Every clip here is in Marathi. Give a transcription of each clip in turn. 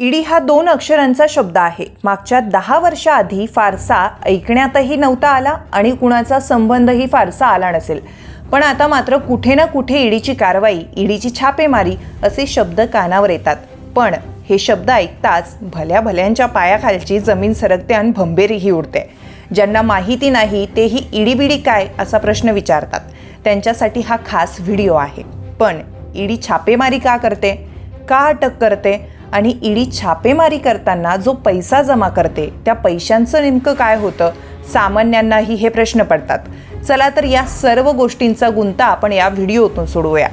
ईडी हा दोन अक्षरांचा शब्द आहे. मागच्या दहा वर्षाआधी फारसा ऐकण्यातही नव्हता आला आणि कुणाचा संबंधही फारसा आला नसेल. पण आता मात्र कुठे ना कुठे ईडीची कारवाई ईडीची छापेमारी असे शब्द कानावर येतात. पण हे शब्द ऐकताच भल्या भल्यांच्या पायाखालची जमीन सरकते आणि भंबेरीही उडते. ज्यांना माहिती नाही तेही इडीबिडी काय असा प्रश्न विचारतात. त्यांच्यासाठी हा खास व्हिडिओ आहे. पण ईडी छापेमारी का करते? का अटक करते? आणि ईडी छापेमारी करताना जो पैसा जमा करते त्या पैशांचं नेमकं काय होतं? सामान्यांनाही हे प्रश्न पडतात. चला तर या सर्व गोष्टींचा गुंता आपण या व्हिडिओतून सोडवूया.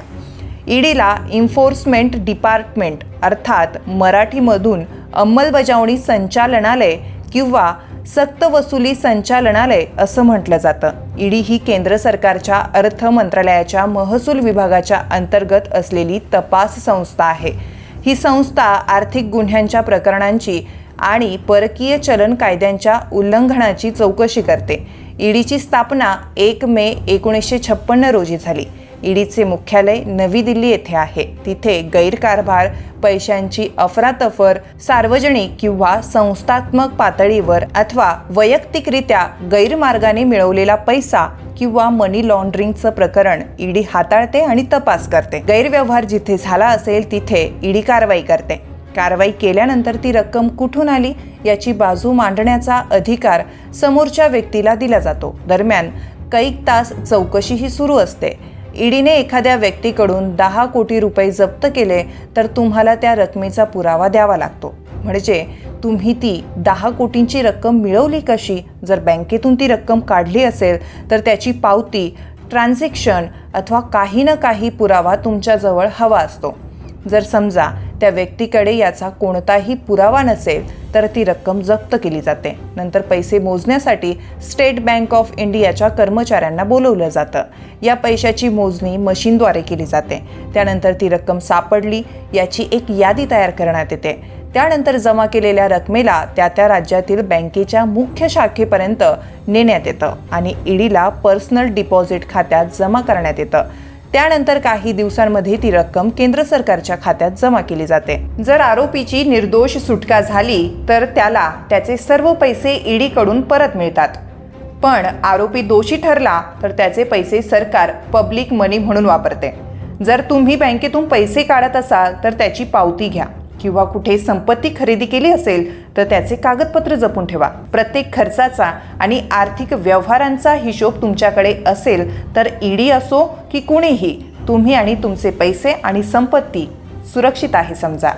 ईडीला इन्फोर्समेंट डिपार्टमेंट अर्थात मराठीमधून अंमलबजावणी संचालनालय किंवा सक्तवसुली संचालनालय असं म्हटलं जातं. ईडी ही केंद्र सरकारच्या अर्थ मंत्रालयाच्या महसूल विभागाच्या अंतर्गत असलेली तपास संस्था आहे. ही संस्था आर्थिक गुन्ह्यांच्या प्रकरणांची आणि परकीय चलन कायद्यांच्या उल्लंघनाची चौकशी करते. ईडीची स्थापना एक मे एकोणीसशे छप्पन्न रोजी झाली. ईडीचे मुख्यालय नवी दिल्ली येथे आहे. तिथे गैरकारभार पैशांची अफरातफर सार्वजनिक किंवा संस्थात्मक पातळीवर अथवा वैयक्तिकरित्या गैरमार्गाने मिळवलेला पैसा किंवा मनी लॉन्ड्रिंगचं प्रकरण ईडी हाताळते आणि तपास करते. गैरव्यवहार जिथे झाला असेल तिथे ईडी कारवाई करते. कारवाई केल्यानंतर ती रक्कम कुठून आली याची बाजू मांडण्याचा अधिकार समोरच्या व्यक्तीला दिला जातो. दरम्यान कैक तास चौकशीही सुरू असते. ईडीने एखाद्या व्यक्तीकडून दहा कोटी रुपये जप्त केले तर तुम्हाला त्या रकमेचा पुरावा द्यावा लागतो. म्हणजे तुम्ही ती दहा कोटींची रक्कम मिळवली कशी? जर बँकेतून ती रक्कम काढली असेल तर त्याची पावती ट्रान्झॅक्शन अथवा काही ना काही पुरावा तुमच्याजवळ हवा असतो. जर समजा त्या व्यक्तीकडे याचा कोणताही पुरावा नसेल तर ती रक्कम जप्त केली जाते. नंतर पैसे मोजण्यासाठी स्टेट बँक ऑफ इंडियाच्या कर्मचाऱ्यांना बोलवलं जातं. या पैशाची मोजणी मशीनद्वारे केली जाते. त्यानंतर ती रक्कम सापडली याची एक यादी तयार करण्यात येते. त्यानंतर जमा केलेल्या रकमेला त्या त्या राज्यातील बँकेच्या मुख्य शाखेपर्यंत नेण्यात येतं आणि ईडीला पर्सनल डिपॉझिट खात्यात जमा करण्यात येतं. त्यानंतर काही दिवसांमध्ये ती रक्कम केंद्र सरकारच्या खात्यात जमा केली जाते. जर आरोपीची निर्दोष सुटका झाली तर त्याला त्याचे सर्व पैसे ईडीकडून परत मिळतात. पण आरोपी दोषी ठरला तर त्याचे पैसे सरकार पब्लिक मनी म्हणून वापरते. जर तुम्ही बँकेतून पैसे काढत असाल तर त्याची पावती घ्या. किंवा कुठे संपत्ती खरेदी केली असेल तर त्याचे कागदपत्र जपून ठेवा. प्रत्येक खर्चाचा आणि आर्थिक व्यवहारांचा हिशोब तुमच्याकडे असेल तर ईडी असो की कुणीही तुम्ही आणि तुमचे पैसे आणि संपत्ती सुरक्षित आहे समजा.